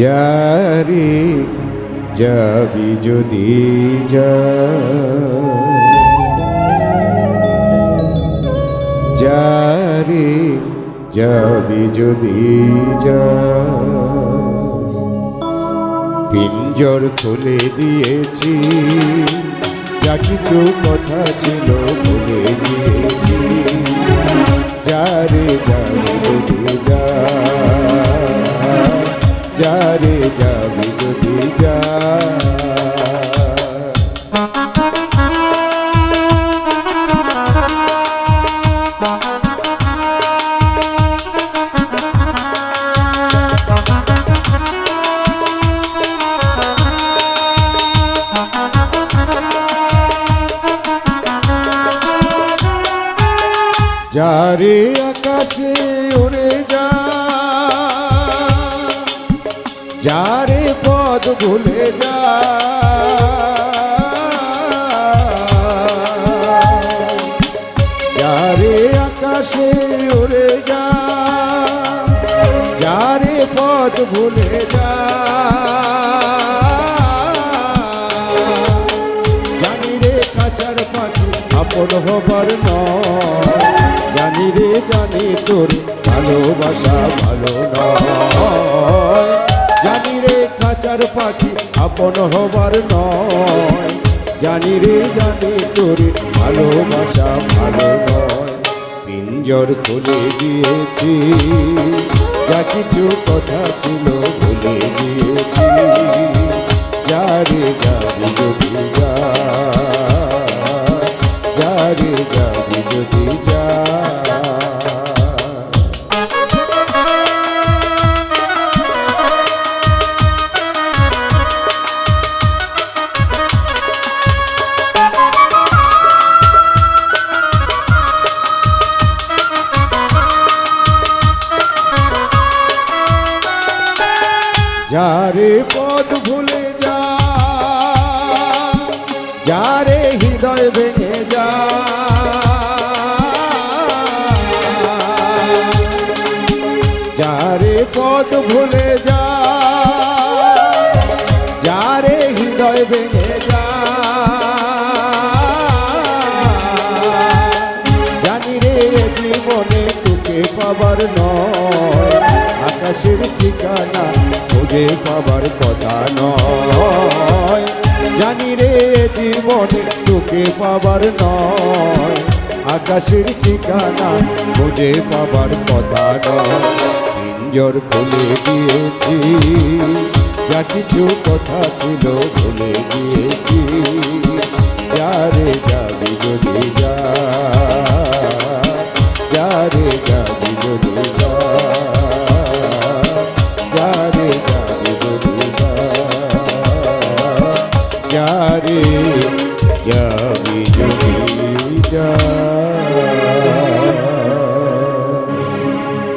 যারে যাবি যদি যা। যারে যাবি যদি যা। পিঞ্জর খুলে দিয়েছি, যা কিছু কথা ছিল ভুলে গিয়েছি। যারে যাবি যারে আকাশে উড়ে যা, যারে পদ ভুলে যা। যারে আকাশে উড়ে যা, যারে পদ ভুলে যা। জানি রে কাছার পাখি আপন হবার নয়। জানি তোর ভালোবাসা ভালো নয়। জানি রে কাছার পাখি আপন হবার নয়। জানি রে, জানি তোর ভালোবাসা ভালো নয়। পিঞ্জর খুলে দিয়েছি, যা কিছু কথা ছিল ভুলে গিয়েছি যারে যাবি যারে পদ ভুলে যা, যারে হৃদয় ভেঙে যা, যারে পদ ভুলে যা, যারে হৃদয় ভেঙে যা, জানি রে জীবনে তোকে পাবার নয়। আকাশের ঠিকানা খুঁজে পাবার কথা নয়। জানি রে, জীবনে তোকে পাবার নয়। আকাশের ঠিকানা খুঁজে পাবার কথা নয়। পিঞ্জর খুলে দিয়েছি, যা কিছু কথা ছিল ভুলে গিয়েছি। যারে যাবি যাবি যদি যা